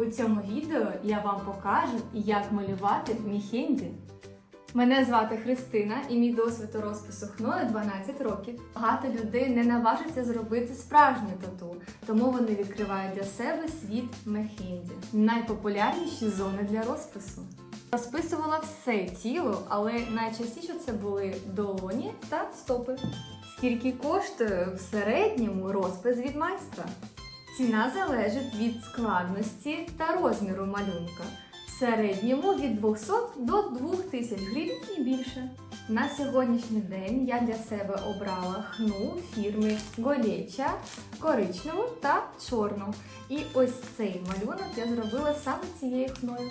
У цьому відео я вам покажу, як малювати міхенді. Мене звати Христина і мій досвід у розпису хною 12 років. Багато людей не наважиться зробити справжнє тату, тому вони відкривають для себе світ мехенді. Найпопулярніші зони для розпису. Розписувала все тіло, але найчастіше це були долоні та стопи. Скільки коштує в середньому розпис від майстра? Ціна залежить від складності та розміру малюнка. В середньому від 200 до 2000 гривень і більше. На сьогоднішній день я для себе обрала хну фірми Голеча, коричневу та чорну. І ось цей малюнок я зробила саме цією хною.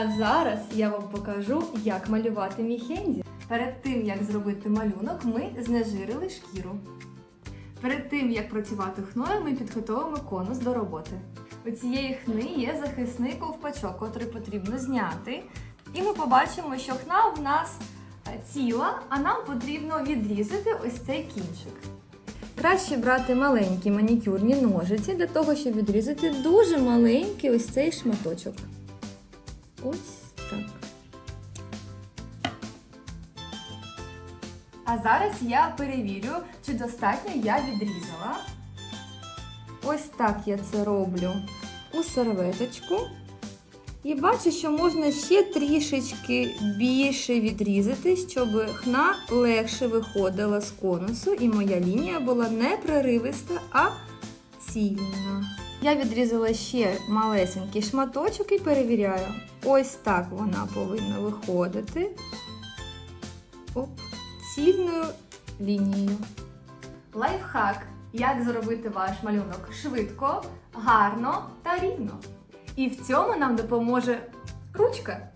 А зараз я вам покажу, як малювати міхенді. Перед тим, як зробити малюнок, ми знежирили шкіру. Перед тим, як працювати хною, ми підготовимо конус до роботи. У цієї хни є захисний ковпачок, котрий потрібно зняти. І ми побачимо, що хна в нас ціла, а нам потрібно відрізати ось цей кінчик. Краще брати маленькі манікюрні ножиці для того, щоб відрізати дуже маленький ось цей шматочок. Ось так. А зараз я перевірю, чи достатньо я відрізала. Ось так я це роблю у серветочку. І бачу, що можна ще трішечки більше відрізати, щоб хна легше виходила з конусу, і моя лінія була не преривиста, а цільна. Я відрізала ще малесенький шматочок і перевіряю. Ось так вона повинна виходити. Оп, цільною лінією. Лайфхак. Як зробити ваш малюнок швидко, гарно та рівно. І в цьому нам допоможе ручка.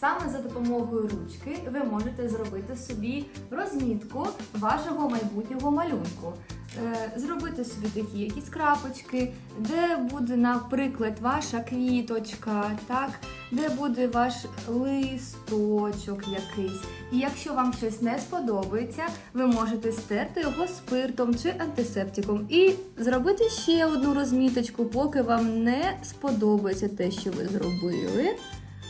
Саме за допомогою ручки ви можете зробити собі розмітку вашого майбутнього малюнку. Е, Зробити собі такі якісь крапочки, де буде, наприклад, ваша квіточка, так? де буде ваш листочок якийсь. І якщо вам щось не сподобається, ви можете стерти його спиртом чи антисептиком і зробити ще одну розміточку, поки вам не сподобається те, що ви зробили.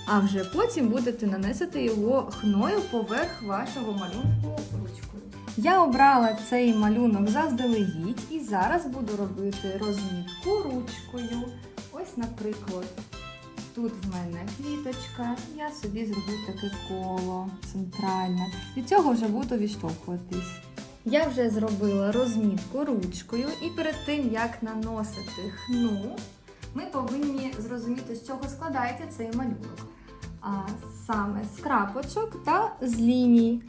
А вже потім будете наносити його хною поверх вашого малюнку ручкою. Я обрала цей малюнок заздалегідь і зараз буду робити розмітку ручкою. Ось, наприклад, тут в мене квіточка, я собі зроблю таке коло центральне. Від цього вже буду відштовхуватись. Я вже зробила розмітку ручкою, і перед тим як наносити хну, ми повинні зрозуміти, з чого складається цей малюнок. А саме з крапочок та з ліній.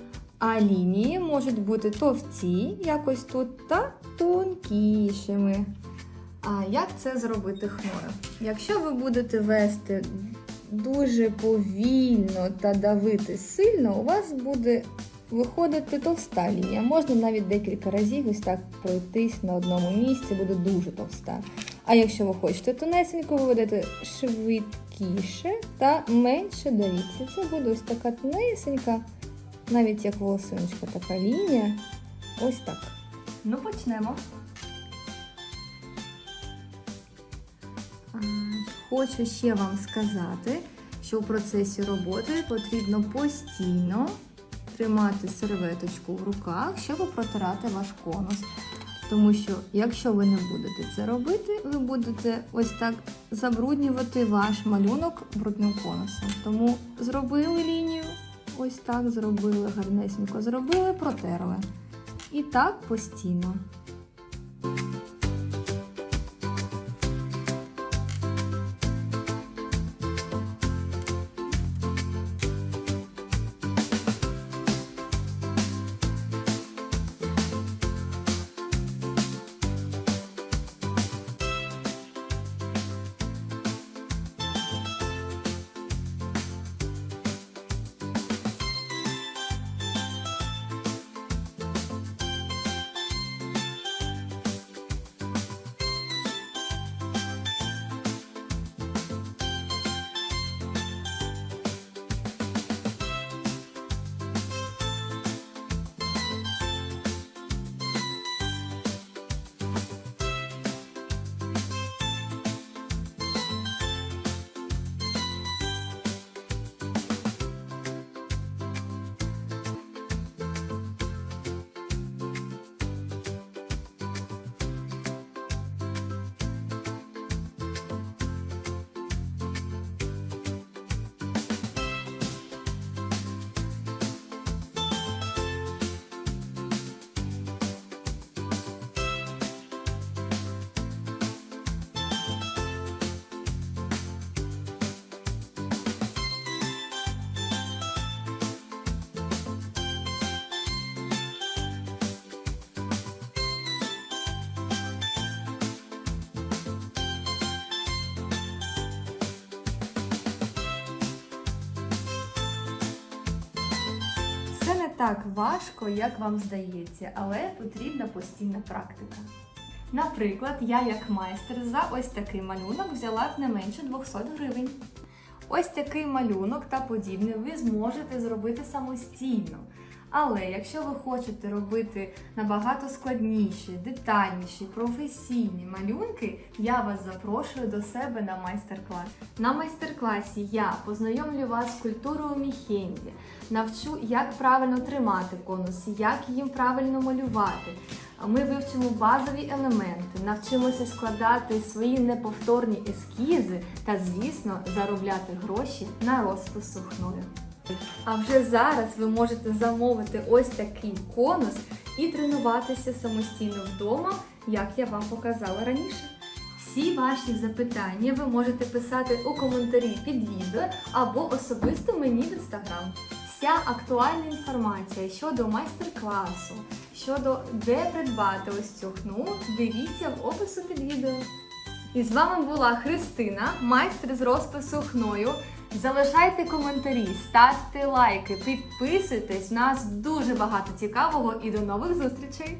А лінії можуть бути товсті, якось тут, та тонкішими. А як це зробити хною? Якщо ви будете вести дуже повільно та давити сильно, у вас буде виходити товста лінія. Можна навіть декілька разів ось так пройтись на одному місці, буде дуже товста. А якщо ви хочете тонесенько, ви ведете швидкіше та менше давіться. Це буде ось така тонесенька, навіть як волосиночка, така лінія. Ось так. Ну, почнемо. Хочу ще вам сказати, що в процесі роботи потрібно постійно тримати серветочку в руках, щоб протирати ваш конус. Тому що, якщо ви не будете це робити, ви будете ось так забруднювати ваш малюнок брудним конусом. Тому зробили лінію, ось так зробили, гарнесенько зробили, протерли. І так постійно. Так важко, як вам здається, але потрібна постійна практика. Наприклад, я як майстер за ось такий малюнок взяла б не менше 200 гривень. Ось такий малюнок та подібне ви зможете зробити самостійно. Але якщо ви хочете робити набагато складніші, детальніші, професійні малюнки, я вас запрошую до себе на майстер-клас. На майстер-класі я познайомлю вас з культурою міхенді, навчу, як правильно тримати конус, як їм правильно малювати. Ми вивчимо базові елементи, навчимося складати свої неповторні ескізи та, звісно, заробляти гроші на розпис сухною. А вже зараз ви можете замовити ось такий конус і тренуватися самостійно вдома, як я вам показала раніше. Всі ваші запитання ви можете писати у коментарі під відео або особисто мені в інстаграм. Вся актуальна інформація щодо майстер-класу, щодо де придбати ось цю хну, дивіться в опису під відео. І з вами була Христина, майстер з розпису хною. Залишайте коментарі, ставте лайки, підписуйтесь. Нас дуже багато цікавого і до нових зустрічей!